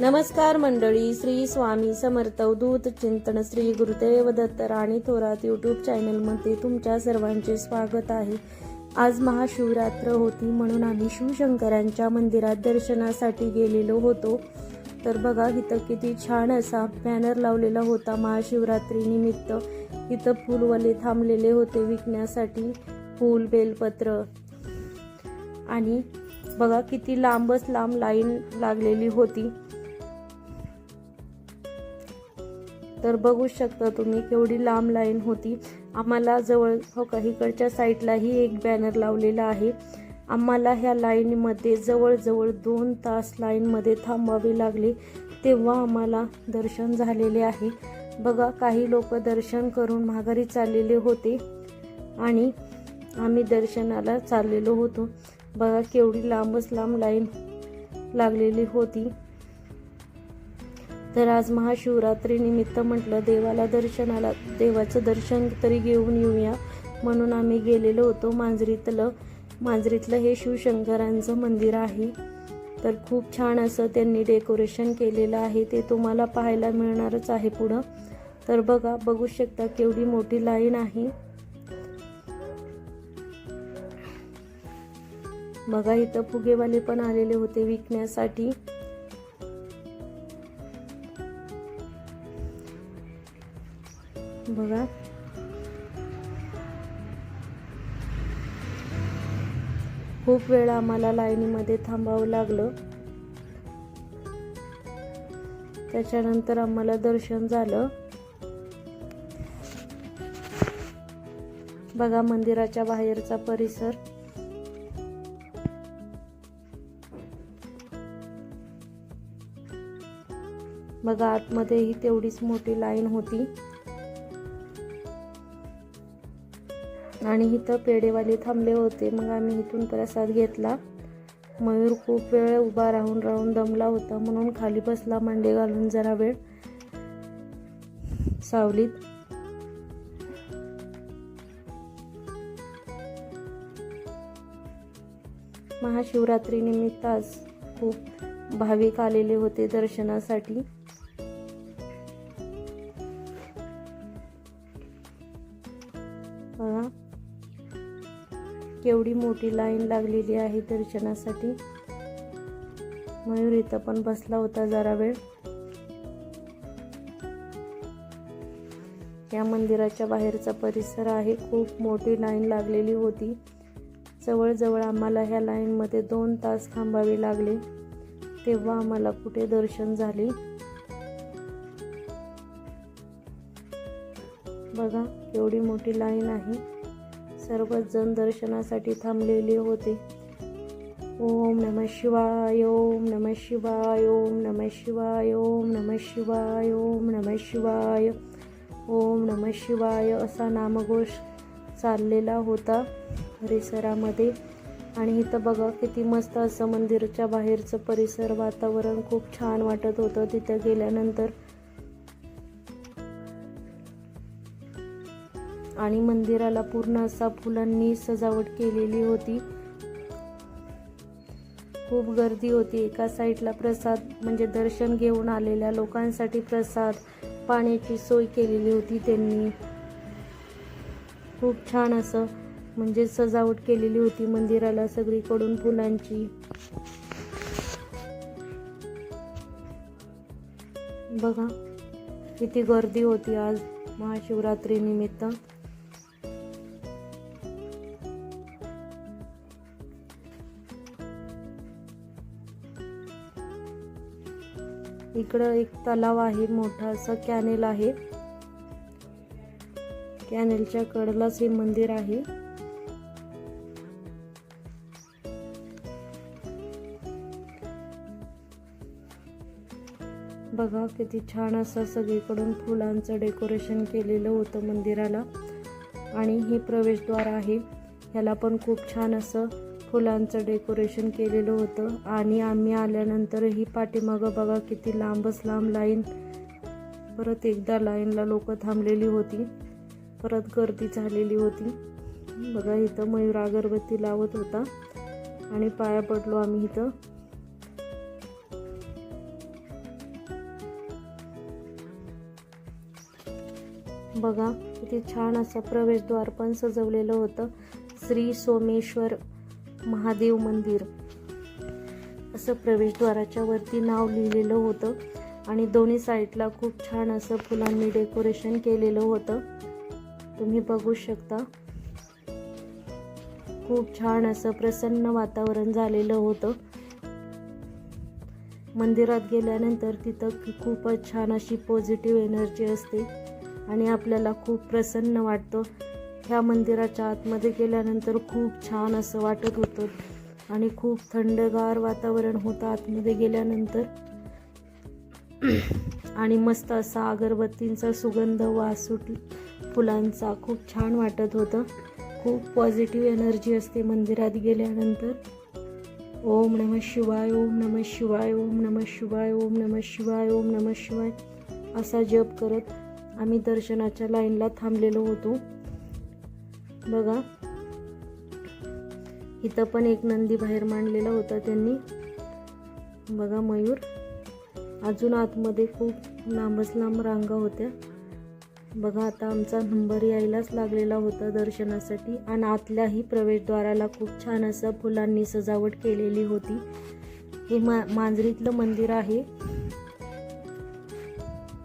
नमस्कार मंडळी श्री स्वामी समर्थ दूत चिंतन श्री गुरुदेव दत्त राणी थोरात यूट्यूब चॅनलमध्ये तुमच्या सर्वांचे स्वागत आहे. आज महाशिवरात्र होती म्हणून आम्ही शिवशंकरांच्या मंदिरात दर्शनासाठी गेलेलो होतो. तर बघा इथं किती छान असा बॅनर लावलेला होता महाशिवरात्री निमित्त. इथं फुलवाले थांबलेले होते विकण्यासाठी फूल बेलपत्र. आणि बघा किती लांबच लांब लाईन लागलेली होती. तर बघू शकता तुम्ही केवढी लांब लाईन होती. आम्हाला जवळ हो का इकडच्या साईडलाही एक बॅनर लावलेला आहे. आम्हाला ह्या लाईनमध्ये जवळजवळ दोन तास लाईनमध्ये थांबावे लागले तेव्हा आम्हाला दर्शन झालेले आहे. बघा काही लोक दर्शन करून माघारी चाललेले होते आणि आम्ही दर्शनाला चाललेलो होतो. बघा केवढी लांबच लांब लाईन लागलेली होती. तर आज महाशिवरात्री निमित्त म्हटलं देवाला दर्शनाला देवाचं दर्शन तरी घेऊन येऊया. म्हणून आम्ही गेलेलो होतो मांजरीतलं. मांजरीतलं हे शिवशंकरांचं मंदिर आहे. तर खूप छान असं त्यांनी डेकोरेशन केलेलं आहे. ते तुम्हाला पाहायला मिळणारच आहे पुढं. तर बघा बघू शकता केवढी मोठी लाईन आहे. बघा इथं फुगेवाले पण आलेले होते विकण्यासाठी. खूप वेळ आम्हाला लाईनीमध्ये थांबावं लागलं. त्याच्यानंतर आम्हाला दर्शन झालं. बघा मंदिराच्या बाहेरचा परिसर. बघा आतमध्येही तेवढीच मोठी लाईन होती. आणि इथं पेढेवाले थांबले होते. मग आम्ही इथून प्रसाद घेतला. मयूर खूप वेळ उभा राहून राहून दमला होता. म्हणून खाली बसला मांडे घालून जरा वेळ सावलीत. महाशिवरात्री निमित्त आज खूप भाविक आलेले होते दर्शनासाठी. केवढी मोठी लाईन लागलेली आहे दर्शनासाठी. मयूर इथं पण बसला होता जरा वेळ. या मंदिराच्या बाहेरचा परिसर आहे. खूप मोठी लाईन लागलेली होती. जवळजवळ आम्हाला ह्या लाईनमध्ये दोन तास थांबावे लागले. तेव्हा आम्हाला कुठे दर्शन झाले? बघा एवढी मोठी लाईन आहे. सर्वच जण दर्शनासाठी थांबलेले होते. ओम नम शिवाय ओम नम शिवाय ओम नम शिवाय ओम नम शिवाय ओम नम शिवाय ओम नम शिवाय असा नामघोष चाललेला होता परिसरामध्ये. आणि इथं बघा किती मस्त असं मंदिरच्या बाहेरचं परिसर वातावरण खूप छान वाटत होतं तिथं गेल्यानंतर. आणि मंदिराला पूर्ण असा फुलांनी सजावट केलेली होती. खूप गर्दी होती. एका साईडला प्रसाद म्हणजे दर्शन घेऊन आलेल्या लोकांसाठी प्रसाद पाण्याची सोय केलेली होती त्यांनी. खूप छान असं म्हणजे सजावट केलेली होती मंदिराला सगळीकडून फुलांची. बघा किती गर्दी होती आज महाशिवरात्री इकडं एक तलाव आहे मोठा असं कॅनेल आहे. कॅनेलच्या कडलाच हे मंदिर आहे. बघा किती छान असं सगळीकडून फुलांचं डेकोरेशन केलेलं होतं मंदिराला. आणि हे प्रवेशद्वार आहे. ह्याला पण खूप छान असं फुलांचं डेकोरेशन केलेलं होतं. आणि आम्ही आल्यानंतरही पाठीमागं बघा किती लांबच लांब लाईन. परत एकदा लाईनला लोक थांबलेली होती. परत गर्दी झालेली होती. बघा इथं मयूर अगरबत्ती लावत होता. आणि पाया पडलो आम्ही इथं. बघा इथे छान असं प्रवेशद्वार पण सजवलेलं होतं. श्री सोमेश्वर महादेव मंदिर. असं प्रवेशद्वाराच्या वरती नाव लिहिलेलं होतं आणि दोन्ही साईडला खूप छान असं फुलांनी डेकोरेशन केलेलं होतं. तुम्ही बघू शकता. खूप छान असं प्रसन्न वातावरण झालेलं होतं. मंदिरात गेल्यानंतर तिथं खूपच छान अशी पॉझिटिव्ह एनर्जी असते आणि आपल्याला खूप प्रसन्न वाटतं. ह्या मंदिराच्या आतमध्ये गेल्यानंतर खूप छान असं वाटत होतं. आणि खूप थंडगार वातावरण होतं आतमध्ये गेल्यानंतर. आणि मस्त असा अगरबत्तींचा सुगंध वास सुट फुलांचा खूप छान वाटत होतं. खूप पॉझिटिव्ह एनर्जी असते मंदिरात गेल्यानंतर. ओम नम शिवाय ओम नम शिवाय ओम नम शिवाय ओम नम शिवाय ओम नम शिवाय असा जप करत आम्ही दर्शनाच्या लाईनला थांबलेलो होतो. बघा. इथं पण एक नंदी बाहेर मांडलेला होता त्यांनी. बघा मयूर. अजून आतमध्ये खूप लांबच लांब रांगा होत्या. बघा आता आमचा नंबर यायलाच लागलेला होता दर्शनासाठी. आणि आतल्याही प्रवेशद्वाराला खूप छान असं फुलांनी सजावट केलेली होती. हे मा मांजरीतलं मंदिर आहे.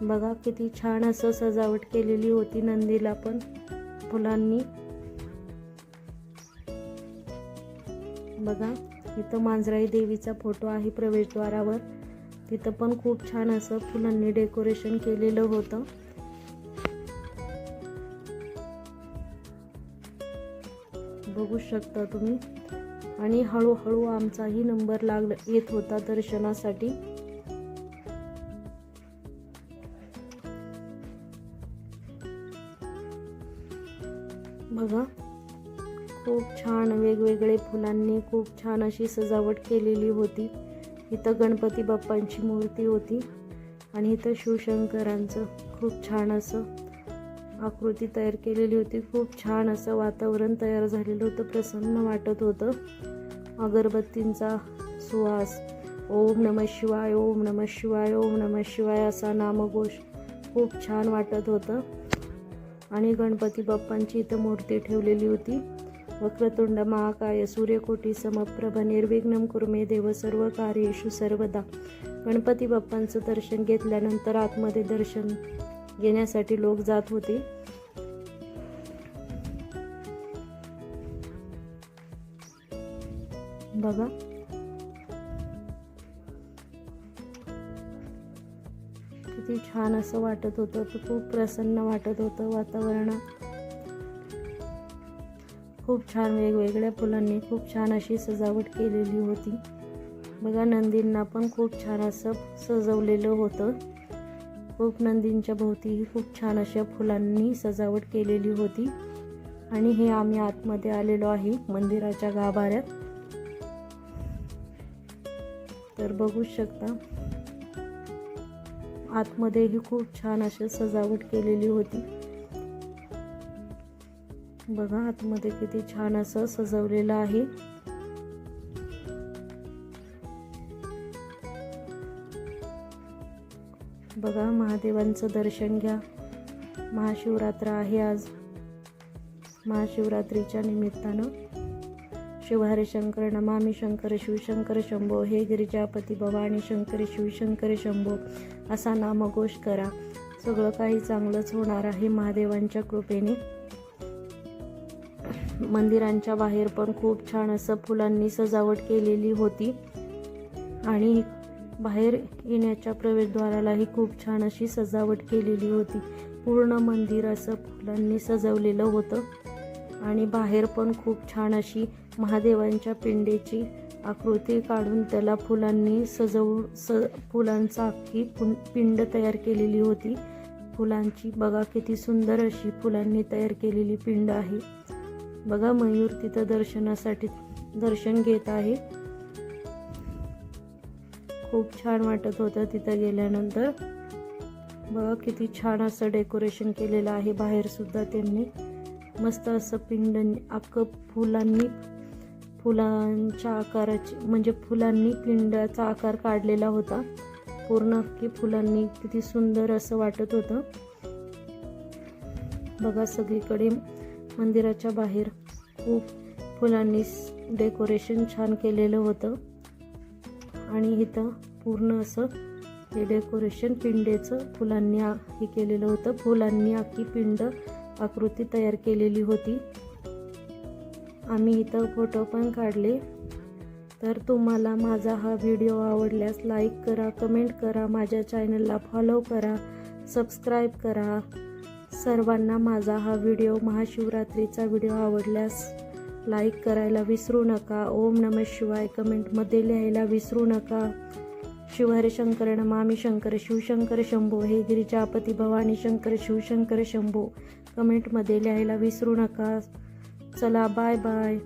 बघा किती छान असं सजावट केलेली होती नंदीला पण फुलांनी. बघा इथं मांजराई देवीचा फोटो आहे प्रवेशद्वारावर. तिथं पण खूप छान असं फुलांनी डेकोरेशन केलेलं होतं. बघू शकता तुम्ही. आणि हळूहळू आमचाही नंबर लागला येत होता दर्शनासाठी. बघा खूप छान वेगवेगळे फुलांनी खूप छान अशी सजावट केलेली होती. इथं गणपती बाप्पांची मूर्ती होती आणि इथं शिवशंकरांचं खूप छान असं आकृती तयार केलेली होती. खूप छान असं वातावरण तयार झालेलं होतं प्रसन्न वाटत होतं. अगरबत्तींचा सुवास ओम नम शिवाय ओम नम शिवाय ओम नम शिवाय असा नामघोष खूप छान वाटत होतं. आणि गणपती बाप्पांची इथं मूर्ती ठेवलेली होती. वक्रतुंड महाकाय सूर्यकोटी समप्रभ निर्विघ्न कुर्मे देव सर्व कार्येषु सर्वदा. गणपती बाप्पांचं दर्शन घेतल्यानंतर आतमध्ये दर्शन घेण्यासाठी लोक जात होते. बघा. किती छान असं वाटत होतं खूप प्रसन्न वाटत होतं वातावरणात खूप छान वेगवेगळ्या फुलांनी खूप छान अशी सजावट केलेली होती. बघा नंदींना पण खूप छान असं सजवलेलं होतं. खूप नंदींच्या भोवतीही खूप छान अशा फुलांनी सजावट केलेली होती. आणि हे आम्ही आतमध्ये आलेलो आहे मंदिराच्या गाभाऱ्यात. तर बघू शकता आतमध्येही खूप छान अशी सजावट केलेली होती. बघा आतमध्ये किती छान असं सजवलेलं आहे. बघा महादेवांचं दर्शन घ्या. महाशिवरात्र आहे आज. महाशिवरात्रीच्या निमित्तानं शिवहरे शंकर नमामी शंकर शिवशंकर शंभो हे गिरिजापती भवानी शंकर शिवशंकर शंभो असा नामघोष करा. सगळं काही चांगलंच होणार आहे महादेवांच्या कृपेने. मंदिरांच्या बाहेर पण खूप छान असं फुलांनी सजावट केलेली होती. आणि बाहेर येण्याच्या प्रवेशद्वारालाही खूप छान अशी सजावट केलेली होती. पूर्ण मंदिर असं फुलांनी सजवलेलं होतं. आणि बाहेर पण खूप छान अशी महादेवांच्या पिंडीची आकृती काढून त्याला फुलांनी सजवू स फुलांचा अख्खी पिंड तयार केलेली होती. फुलांची बघा किती सुंदर अशी फुलांनी तयार केलेली पिंड आहे. बघा मयूर तिथं दर्शनासाठी दर्शन घेत आहे. खूप छान वाटत होतं तिथं गेल्यानंतर. बघा किती छान असं डेकोरेशन केलेलं आहे बाहेर सुद्धा त्यांनी. मस्त असं पिंड अख्खं फुलांनी फुलांच्या आकाराची म्हणजे फुलांनी पिंडाचा आकार काढलेला होता. पूर्ण अख्खी फुलांनी किती सुंदर असं वाटत होतं. बघा सगळीकडे मंदिराच्या बाहेर खूप फुलांनी डेकोरेशन छान केलेलं होतं. आणि इथं पूर्ण असं हे डेकोरेशन पिंडेचं फुलांनी हे केलेलं होतं. फुलांनी आखी पिंड आकृती तयार केलेली होती. आम्ही इथं फोटो पण काढले. तर तुम्हाला माझा हा व्हिडिओ आवडल्यास लाईक करा कमेंट करा माझ्या चॅनलला फॉलो करा सबस्क्राईब करा. सर्वांना माझा हा व्हिडिओ महाशिवरात्रीचा व्हिडिओ आवडल्यास लाईक करायला विसरू नका. ओम नम शिवाय कमेंटमध्ये लिहायला विसरू नका. शिवहरे शंकर नमामि शंकर शिवशंकर शंभो हे गिरिजापती भवानी शंकर शिवशंकर शंभो कमेंटमध्ये लिहायला विसरू नका. चला बाय बाय.